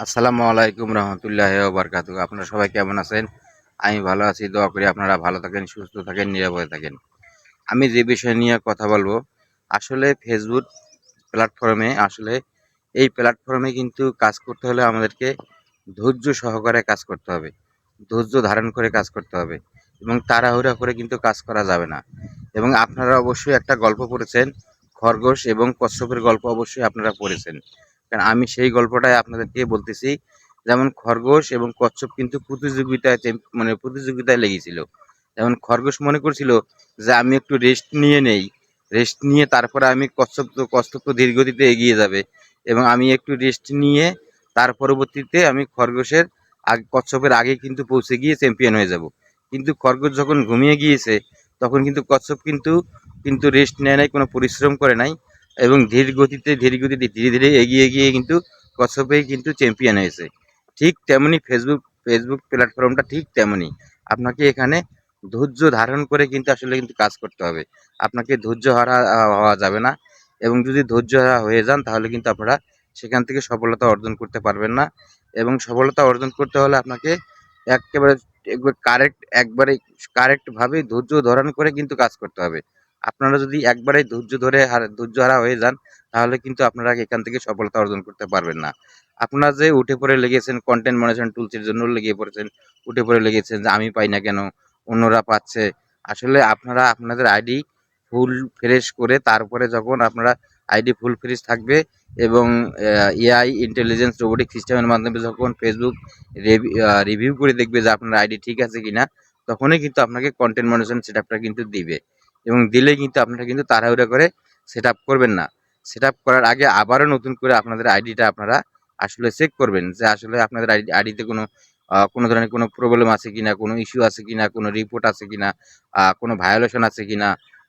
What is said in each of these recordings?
আসসালামু আলাইকুম রহমতুল্লাহ বারকাত আপনারা সবাই কেমন আছেন? আমি ভালো আছি। দোয়া করি আপনারা ভালো থাকেন, সুস্থ থাকেন, নিরাপদে থাকেন। আমি যে বিষয় নিয়ে কথা বলব, আসলে ফেসবুক প্ল্যাটফর্মে আসলে এই প্ল্যাটফর্মে কিন্তু কাজ করতে হলে আমাদেরকে ধৈর্য সহকারে কাজ করতে হবে। ধৈর্য ধারণ করে কাজ করতে হবে এবং তাড়াহুড়া করে কিন্তু কাজ করা যাবে না। এবং আপনারা অবশ্যই একটা গল্প পড়েছেন, খরগোশ এবং কচ্ছপের গল্প অবশ্যই আপনারা পড়েছেন। আমি সেই গল্পটাই আপনাদেরকে বলতেছি। যেমন খরগোশ এবং কচ্ছপ কিন্তু প্রতিযোগিতায় মানে প্রতিযোগিতায় লেগেছিল। যেমন খরগোশ মনে করছিল যে আমি একটু রেস্ট নিয়ে নেই। রেস্ট নিয়ে তারপরে আমি কচ্ছপ তো কচ্ছপ তো ধীরগতিতে এগিয়ে যাবে এবং আমি একটু রেস্ট নিয়ে তার পরবর্তীতে আমি খরগোশের আগে কচ্ছপের আগে কিন্তু পৌঁছে গিয়ে চ্যাম্পিয়ন হয়ে যাব। কিন্তু খরগোশ যখন ঘুমিয়ে গিয়েছে, তখন কিন্তু কচ্ছপ কিন্তু কিন্তু রেস্ট নেয় নাই, কোনো পরিশ্রম করে নাই। এবং ধীর গতিতে ধীর গতিতে, ধীরে ধীরে এগিয়ে গিয়ে কিন্তু কচ্ছপেই কিন্তু চ্যাম্পিয়ন হয়েছে। ঠিক তেমনি ফেসবুক ফেসবুক প্ল্যাটফর্মটা ঠিক তেমনি। আপনাকে এখানে ধৈর্য ধারণ করে কিন্তু আসলে কিন্তু কাজ করতে হবে। আপনাকে ধৈর্য হারা, হওয়া যাবে না এবং যদি ধৈর্য হারা হয়ে যান তাহলে কিন্তু আপনারা সেখান থেকে সফলতা অর্জন করতে পারবেন না এবং সফলতা অর্জন করতে হলে আপনাকে একবার কারেক্ট একবারে কারেক্টভাবে ধৈর্য ধারণ করে কিন্তু কাজ করতে হবে। আপনারা যদি একবারেই ধৈর্য ধরে ধৈর্য হারা হয়ে যান, তাহলে কিন্তু আপনারা এখান থেকে সফলতা অর্জন করতে পারবেন না। আপনারা যে উঠে পড়ে লেগেছেন কন্টেন্ট ম্যানেজমেন্ট টুলসের জন্য লেগে পড়েছেন, উঠে পড়ে লেগেছেন যে আমি পাই না কেন, অন্যরা পাচ্ছে, আসলে আপনারা আপনাদের আইডি ফুল ফ্রেশ করে তারপরে যখন আপনারা আইডি ফুল ফ্রেশ থাকবে এবং এআই ইন্টেলিজেন্স রোবোটিক সিস্টেমের মাধ্যমে যখন ফেসবুক রিভিউ করে দেখবে যে আপনার আইডি ঠিক আছে কিনা, তখনই কিন্তু আপনাকে কন্টেন্ট ম্যানেজমেন্ট সেট আপটা কিন্তু দিবে। এবং দিলে কিন্তু আপনারা কিন্তু তাড়াহুড়া করে সেট করবেন না। সেট করার আগে আবারও নতুন করে আপনাদের আইডিটা আপনারা আসলে চেক করবেন যে আসলে আপনাদের আইডি আইডিতে কোনো কোনো ধরনের কোনো প্রবলেম আছে কিনা, কোনো ইস্যু আছে কিনা, কোনো রিপোর্ট আছে কিনা কোনো ভায়োলেশন আছে কিনা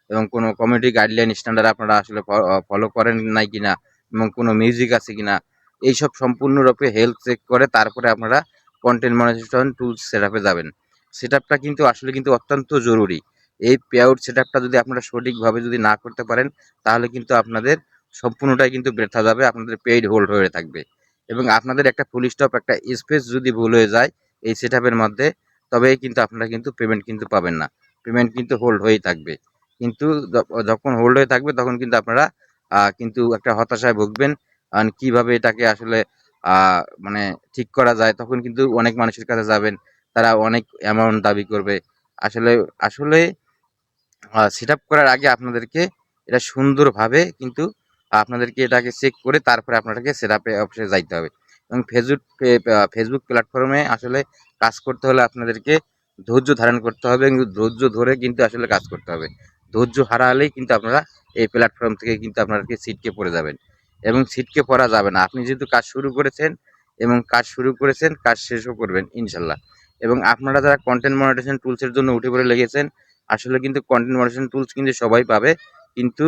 এবং কোনো কমিউনিটি গাইডলাইন স্ট্যান্ডার্ড আপনারা আসলে ফলো করেন নাই কিনা এবং কোনো মিউজিক আছে কিনা, এইসব সম্পূর্ণরূপে হেলথ চেক করে তারপরে আপনারা কন্টেন্ট ম্যানেজমেন্ট টুলস সেট যাবেন। সেট কিন্তু আসলে কিন্তু অত্যন্ত জরুরি। এই পেআউট সেট যদি আপনারা সঠিকভাবে যদি না করতে পারেন, তাহলে কিন্তু আপনাদের সম্পূর্ণটাই কিন্তু বৃথা যাবে, আপনাদের পেইড হোল্ড হয়ে থাকবে। এবং আপনাদের একটা ফুল স্টপ একটা স্পেস যদি ভুল হয়ে যায় এই সেট মধ্যে, তবেই কিন্তু আপনারা কিন্তু পেমেন্ট কিন্তু পাবেন না। পেমেন্ট কিন্তু হোল্ড হয়েই থাকবে। কিন্তু যখন হোল্ড হয়ে থাকবে, তখন কিন্তু আপনারা কিন্তু একটা হতাশায় ভুগবেন, কারণ কীভাবে এটাকে আসলে মানে ঠিক করা যায়, তখন কিন্তু অনেক মানুষের কাছে যাবেন, তারা অনেক অ্যামাউন্ট দাবি করবে। আসলে আসলে সেট আপ করার আগে আপনাদেরকে এটা সুন্দরভাবে কিন্তু আপনাদেরকে এটাকে চেক করে তারপরে আপনাদেরকে সেট আপে অফিসে যাইতে হবে। এবং ফেসবুক ফেসবুক প্ল্যাটফর্মে আসলে কাজ করতে হলে আপনাদেরকে ধৈর্য ধারণ করতে হবে এবং ধৈর্য ধরে কিন্তু আসলে কাজ করতে হবে। ধৈর্য হারালেই কিন্তু আপনারা এই প্ল্যাটফর্ম থেকে কিন্তু আপনাদেরকে ছিটকে পড়ে যাবেন। এবং ছিটকে পড়া যাবে না। আপনি যেহেতু কাজ শুরু করেছেন এবং কাজ শুরু করেছেন, কাজ শেষও করবেন, ইনশাল্লাহ। এবং আপনারা যারা কন্টেন্ট মনিটেশন টুলসের জন্য উঠে পড়ে লেগেছেন আসলে কিন্তু কন্টেন্ট মনিটেশন টুলস কিন্তু সবাই পাবে। কিন্তু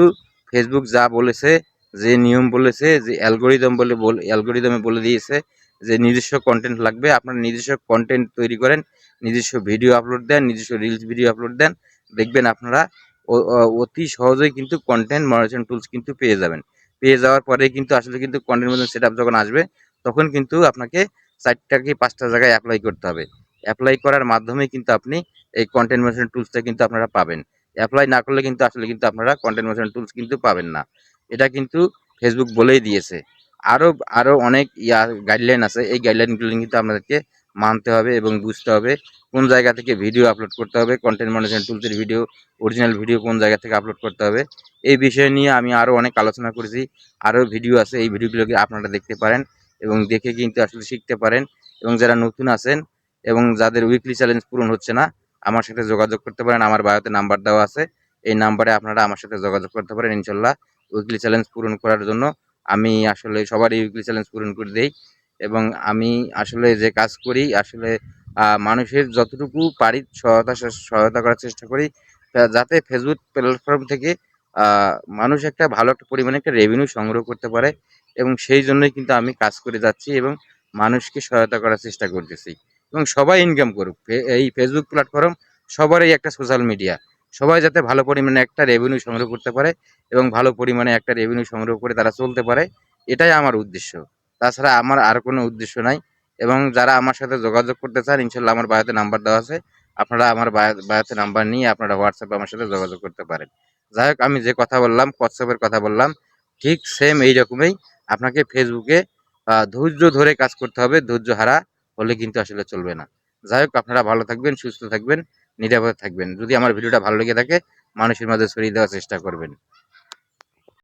ফেসবুক যা বলেছে, যে নিয়ম বলেছে, যে অ্যালগোরিদম বলে অ্যালগোরিদমে বলে দিয়েছে, যে নিজস্ব কন্টেন্ট লাগবে, আপনারা নিজস্ব কন্টেন্ট তৈরি করেন, নিজস্ব ভিডিও আপলোড দেন, নিজস্ব রিলস ভিডিও আপলোড দেন, দেখবেন আপনারা অতি সহজেই কিন্তু কন্টেন্ট মনিটেশন টুলস কিন্তু পেয়ে যাবেন। পেয়ে যাওয়ার পরে কিন্তু আসলে কিন্তু কন্টেন্ট মনিটেশন সেট যখন আসবে, তখন কিন্তু আপনাকে চারটা কি পাঁচটা জায়গায় অ্যাপ্লাই করতে হবে। অ্যাপ্লাই করার মাধ্যমে কিন্তু আপনি এই কন্টেন্ট ম্যানেজমেন্ট টুলসটা কিন্তু আপনারা পাবেন। অ্যাপ্লাই না করলে কিন্তু আসলে কিন্তু আপনারা কন্টেন্ট ম্যানেজমেন্ট টুলস কিন্তু পাবেন না। এটা কিন্তু ফেসবুক বলেই দিয়েছে। আরও আরও অনেক ইয়া গাইডলাইন আছে। এই গাইডলাইনগুলো কিন্তু আপনাদেরকে মানতে হবে এবং বুঝতে হবে কোন জায়গা থেকে ভিডিও আপলোড করতে হবে কন্টেন্ট ম্যানেজমেন্ট টুলসের ভিডিও অরিজিনাল ভিডিও কোন জায়গা থেকে আপলোড করতে হবে। এই বিষয় নিয়ে আমি আরও অনেক আলোচনা করেছি। আরও ভিডিও আছে। এই ভিডিওগুলোকে আপনারা দেখতে পারেন এবং দেখে কিন্তু আসলে শিখতে পারেন। এবং যারা নতুন আছেন এবং যাদের উইকলি চ্যালেঞ্জ পূরণ হচ্ছে না, আমার সাথে যোগাযোগ করতে পারেন। আমার বায়োতে নাম্বার দেওয়া আছে। এই নাম্বারে আপনারা আমার সাথে যোগাযোগ করতে পারেন, ইনশাল্লাহ। উইকলি চ্যালেঞ্জ পূরণ করার জন্য আমি আসলে সবারই উইকলি চ্যালেঞ্জ পূরণ করে দিই এবং আমি আসলে যে কাজ করি, আসলে মানুষের যতটুকু পারি সহায়তা সহায়তা করার চেষ্টা করি যাতে ফেসবুক প্ল্যাটফর্ম থেকে মানুষ একটা ভালো একটা পরিমাণে একটা রেভিনিউ সংগ্রহ করতে পারে এবং সেই জন্যই কিন্তু আমি কাজ করে যাচ্ছি এবং মানুষকে সহায়তা করার চেষ্টা করতেছি। এবং সবাই ইনকাম করুক। এই ফেসবুক প্ল্যাটফর্ম সবারই একটা সোশ্যাল মিডিয়া সবাই যাতে ভালো পরিমাণে একটা রেভিনিউ সংগ্রহ করতে পারে এবং ভালো পরিমাণে একটা রেভিনিউ সংগ্রহ করে তারা চলতে পারে, এটাই আমার উদ্দেশ্য। তাছাড়া আমার আর কোনো উদ্দেশ্য নাই এবং যারা আমার সাথে যোগাযোগ করতে চান, ইনশাল্লাহ আমার বায়োতে নাম্বার দেওয়া আছে। আপনারা আমার বায়ো- বায়োতে নাম্বার নিয়ে আপনারা হোয়াটসঅ্যাপে আমার সাথে যোগাযোগ করতে পারেন। যাই হোক, আমি যে কথা বললাম হোয়াটসঅ্যাপের কথা বললাম, ঠিক সেম এই রকমই আপনাকে ফেসবুকে ধৈর্য ধরে কাজ করতে হবে, ধৈর্য হারা। হলে কিন্তু আসলে চলবে না। যাই হোক, আপনারা ভালো থাকবেন, সুস্থ থাকবেন, নিরাপদ থাকবেন। যদি আমার ভিডিওটা ভালো লেগে থাকে, মানুষের মাঝে ছড়িয়ে দেওয়ার চেষ্টা করবেন।